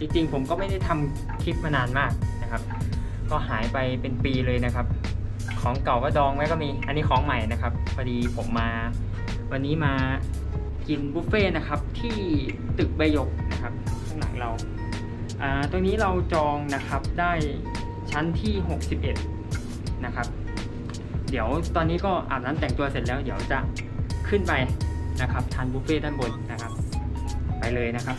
จริงๆ ผมก็ไม่ได้ทำคลิปมานานมากนะครับ ก็หายไปเป็นปีเลยนะครับ ของเก่าก็ดองไว้ก็มี อันนี้ของใหม่นะครับ พอดีผมมา วันนี้มากินบุฟเฟ่นะครับที่ตึกใบยกนะครับข้างหลังเรา อ่า ตรงนี้เราจองนะครับได้ชั้นที่ 61 นะครับ เดี๋ยวตอนนี้ก็อาบน้ำแต่งตัวเสร็จแล้ว เดี๋ยวจะขึ้นไปนะครับทานบุฟเฟ่ด้านบนนะครับ ไปเลยนะครับ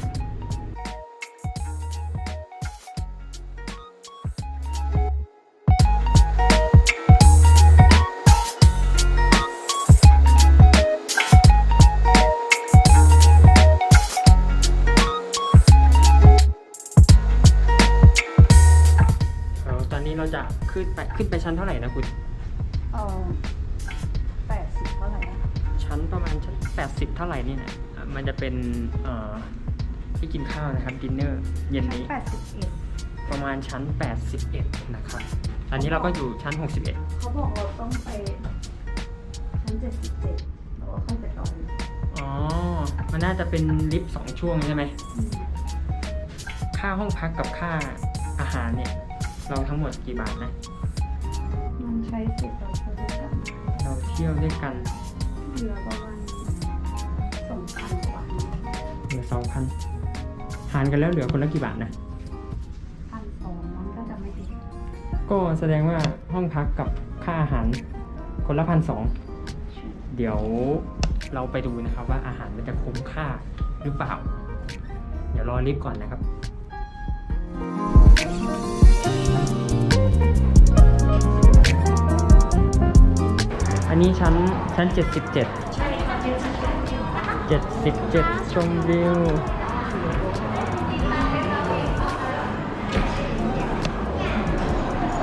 ขึ้นไปขึ้นไปชั้นเท่าไหร่นะคุณ เออแปดสิบเท่าไหร่นะชั้นประมาณชั้น80 เท่าไหร่นี่นะอะมันจะเป็นเอ่อที่กินข้าวนะครับดินเนอร์เย็นนี้ แปดสิบเอ็ดประมาณชั้น 81 นะครับตอนนี้เราก็อยู่ชั้น 61 เขาบอกเราต้องไปชั้นเจ็ดสิบเจ็ดแล้วก็ค่อยไปต่ออีกอ๋อ มันน่าจะเป็นลิฟต์สองช่วงใช่ไหม อืม ค่าห้องพักกับค่าอาหารเนี่ย เราทั้งหมดกี่บาทนะ มันใช้สิทธิ์เราใช้ด้วยกันเราเที่ยวด้วยกันเหลือประมาณสองพันกว่าเหลือสองพันหารกันแล้วเหลือคนละกี่บาทนะ พันสองมันก็จะไม่ผิดก็แสดงว่าห้องพักกับค่าอาหารคนละพันสองเดี๋ยวเราไปดูนะครับว่าอาหารมันจะคุ้มค่าหรือเปล่า เดี๋ยวรอลิฟต์ก่อนนะครับ นนี้ชั้นชั้น 77ใช่ค่ะเจ็ดสิบเจ็ด77 ชมวิว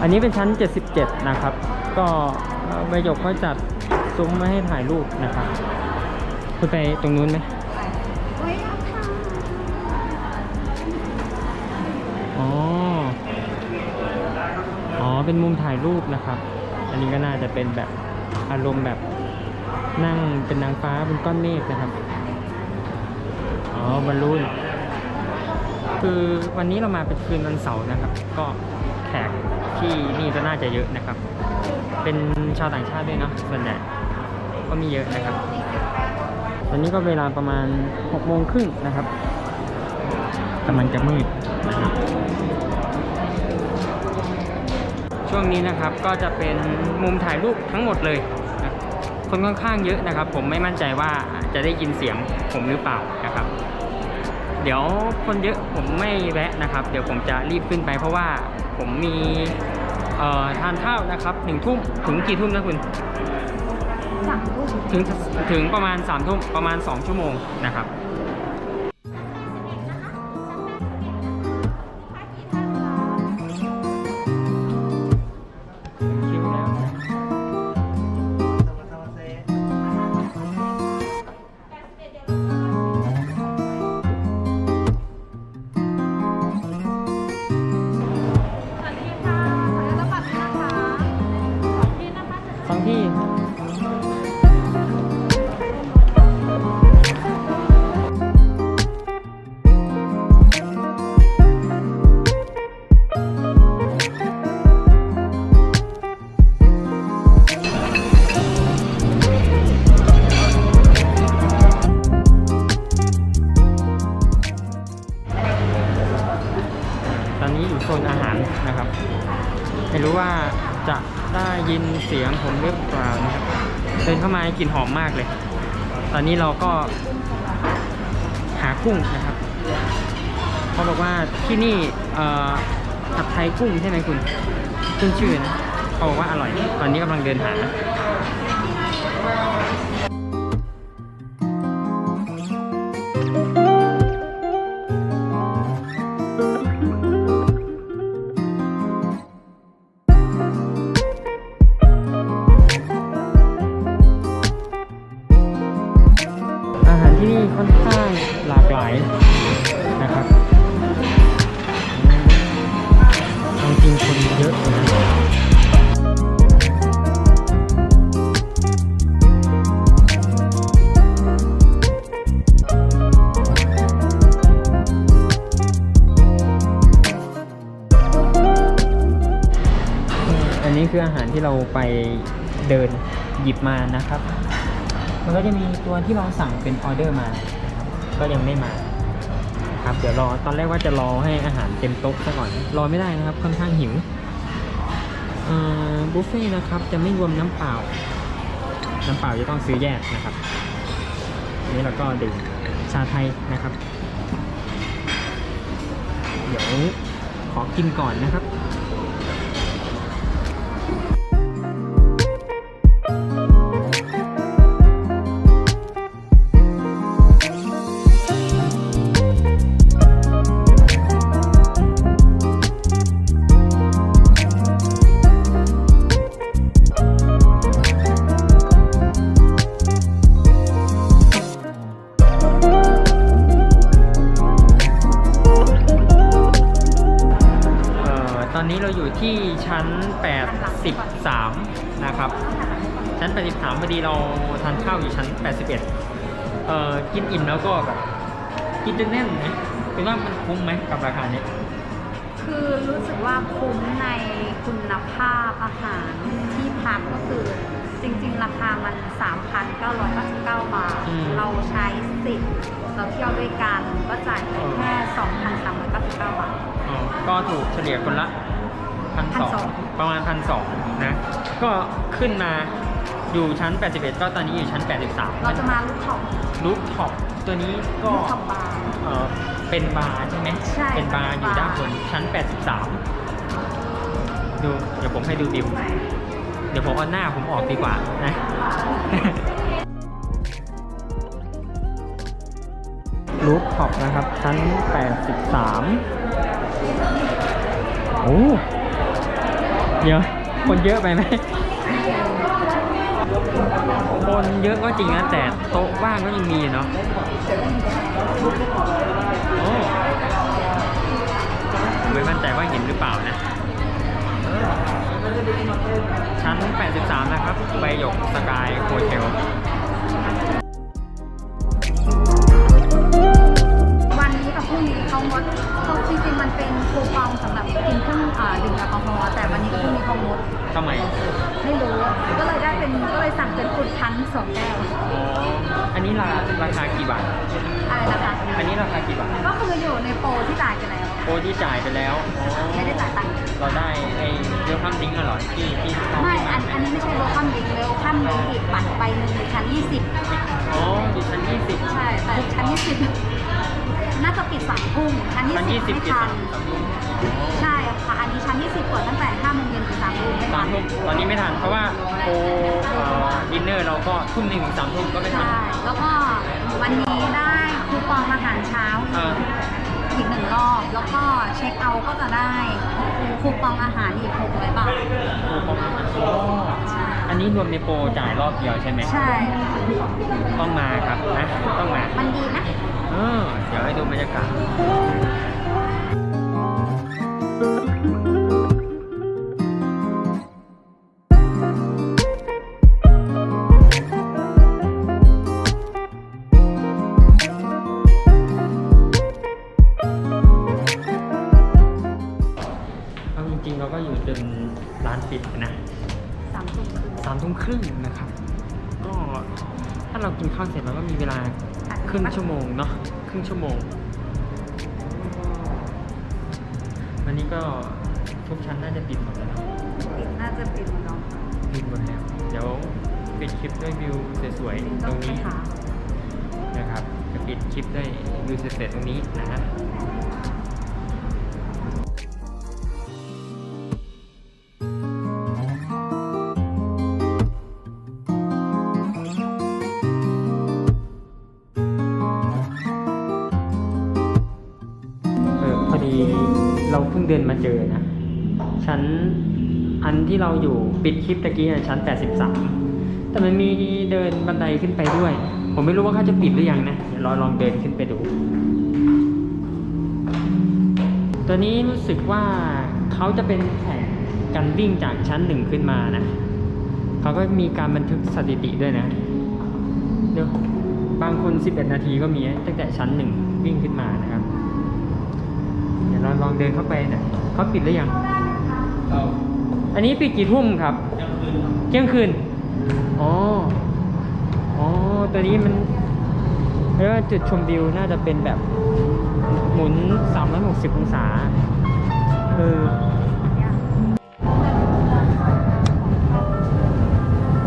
อันนี้เป็นชั้น 77 นะครับ ก็เอ่อใบหยกเขาจัดซุ้มไว้ให้ถ่ายรูปนะครับคุณไปตรงนู้นไหมเฮ้ยเอาค่ะอ๋อ อ๋อ เป็นมุมถ่ายรูปนะครับ อันนี้ก็น่าจะเป็นแบบ อารมณ์แบบนั่งเป็นนางฟ้าบนก้อนเมฆนะครับ อ๋อบอลลูน คือวันนี้เรามาเป็นคืนวันเสาร์นะครับ ก็แขกที่นี่ก็น่าจะเยอะนะครับ เป็นชาวต่างชาติด้วยเนาะส่วนใหญ่ก็มีเยอะนะครับตอนนี้ก็เวลาประมาณ6โมงครึ่งนะครับกำลังจะมืดนะครับ ช่วงนี้นะครับก็จะเป็นมุมถ่ายรูปทั้งหมดเลยนะคนค่อนข้างเยอะนะครับ ผมไม่มั่นใจว่าจะได้ยินเสียงผมหรือเปล่านะครับ เดี๋ยวคนเยอะผมไม่แวะนะครับ เดี๋ยวผมจะรีบขึ้นไปเพราะว่าผมมีเอ่อทานข้าวนะครับหนึ่งทุ่มถึงกี่ทุ่มนะคุณสามทุ่มถึงถึงประมาณ3ามทุ่มประมาณ 2 ชั่วโมงนะครับ กลิ่นหอมมากเลย ตอนนี้เราก็หากุ้งนะครับเขาบอกว่าที่นี่อ่อผัดไทยกุ้งใช่ไหมคุณขึ้นชื่อนะเขาบอกว่าอร่อย ตอนนี้กำลังเดินหา อนข้างหลากหลายนะครับเอาจริงคนเยอะนะอันนี้คืออาหารที่เราไปเดินหยิบมานะครับ มันก็จะมีตัวที่เราสั่งเป็นออเดอร์มา ก็ยังไม่มาครับเดี๋ยวรอตอนแรกว่าจะรอให้อาหารเต็มโต๊ะซะก่อน รอไม่ได้นะครับค่อนข้างหิวบุฟเฟ่ต์นะครับจะไม่รวมน้ำเปล่า น้ำเปล่าจะต้องซื้อแยกนะครับนนี้เราก็ดื่มชาไทยนะครับ เดี๋ยวขอกินก่อนนะครับ นนี้เราอยู่ที่ชั้น 83 นะครับ ชั้น 83พอดีเราทานข้าวอยู่ชั้น 81 เอ่อ กินอิ่มแล้วก็แบบกินจนแน่นนะเป็นว่ามันคุ้มไหมกับราคานี้ คือรู้สึกว่าคุ้มในคุณภาพอาหารที่พักก็คือจริงๆ ราคามัน 3,999 บาท อืม เราใช้สิทธิ์เราเที่ยวด้วยกันก็จ่ายไปแค่ 2,399 บาท อ๋อก็ถูกเฉลี่ยคนละ พันสอง1,200ประมาณพันสองนะ ก็ขึ้นมาอยู่ชั้น 81 ก็ตอนนี้อยู่ชั้น 83 เราจะมาลูกท็อปรูฟท็อปตัวนี้ก็ลูกท็อปบาร์เอ่อเป็นบาร์ใช่ไหมใช่เป็นบาร์อยู่เป็นบาร์ด้านบนชั้น 83 ดูเดี๋ยวผมให้ดูบิวเดี๋ยวผมเอาหน้าผมออกดีกว่านะรูฟท็อปนะครับชั้น 83 โอ้ เดี๋ยว คนเยอะไปไหม คนเยอะก็จริงนะแต่โต๊ะว่างก็ยังมีเนาะโอ้ผมไม่มั่นใจว่าเห็นหรือเปล่านะ ชั้น 83 นะครับใบหยกสกายโฮเทล กี่บาท อะไรนะคะอันนี้ราคากี่บาท ก็คืออยู่ในโปรที่จ่ายกันแล้วโปรที่จ่ายไปแล้วอ๋อไม่ได้จ่ายตังค์เราได้ไอ้เรื่องข้ามดิ้งก์อะเหรอที่ที่น้องไม่ให้อัมานไหมอันนี้ไม่ใช่โลคัมดิงเวลคัมดิงอีกบัตรใบหนึ่งอยู่ชั้น20อ๋ออยู่ชั้น20ใช่แต่ชั้น20น่าจะปิดสามทุ่มชั้นชั้น20 20ไม่กี่ทัสานมสามทุ่มใช่ค่ะ อันนี้ชั้น20เปิดตั้งแต่5โมงเย็นถึง3ทุ่มไม่สาทัมนทุ่มตอนนี้ไม่ทันเพราะว่าโปรเอ่อดินเน อร์เราก็ทุ่มหนึ่งถึงสามทุ่มก็ไม่ทันใช่แล้วก็วันนี้ได้คูปองอาหารเช้าเอออีกหนึ่งรอบ แล้วก็เช็คเอาท์ก็จะได้คูปองอาหารอีก600บาทโอ้โหอันนี้รวมในโปรจ่ายรอบเดียวใช่ไหมใช่ ต้องมาครับนะต้องมา มันดีนะ เออเดี๋ยวให้ดูบรรยากาศเอ ปิดนะสามทุ่มครึ่งสามทุ่มครึ่งนะครับ ก็ถ้าเรากินข้าวเสร็จเราก็มีเวลาครึ่งชั่วโมงเนาะครึ่งชั่วโมง วันนี้ก็ทุกชั้นน่าจะปิดหมดแล้วเนอะปิดน่าจะปิดเนาะปิดหมดแล้วเดี๋ยวปิดคลิปด้วยวิวสวยๆตต้รองงไปนี้หานะครับจะปิดคลิปด้วยวิวสวยๆตรงนี้นะฮะ เพิ่งเดินมาเจอนะ ชั้นอันที่เราอยู่ปิดคลิปตะกี้อะชั้น 83 แต่มันมีเดินบันไดขึ้นไปด้วย ผมไม่รู้ว่าเขาจะปิดหรือยังนะเดี๋ยวเราลองเดินขึ้นไปดู ตัวนี้รู้สึกว่าเขาจะเป็นแข่งกันวิ่งจากชั้นหนึ่งขึ้นมานะเขาก็มีการบันทึกสถิติด้วยนะเดี๋ยวบางคน 11 นาทีก็มีตั้งแต่ชั้นหนึ่งวิ่งขึ้นมานะครับ เดี๋ยวเราลองเดินเข้าไปหน่อยเขาปิดหรือยังเราฮอันนี้ปิดกี่ทุ่มครับเที่ยงคืน อ๋อ อ๋อ ตัวนี้มันเรียกว่าจุดชมวิวน่าจะเป็นแบบหมุน 360 องศา เออ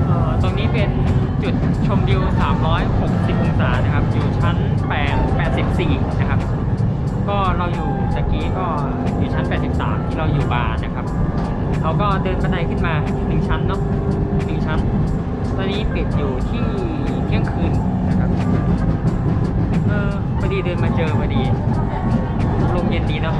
เอ่อตรงนี้เป็นจุดชมวิว 360 องศานะครับ อยู่ชั้น 8 84 นะครับ ก็เราอยู่ี้ก็อยู่ชั้น 83 ที่เราอยู่บาร์นะครับเราก็เดินบันไดขึ้นมา1ชั้นเนาะ1ชั้น ตอนนี้ปิดอยู่ที่เที่ยงคืนนะครับเออพอดีเดินมาเจอพอดีลมเย็นดีเนาะ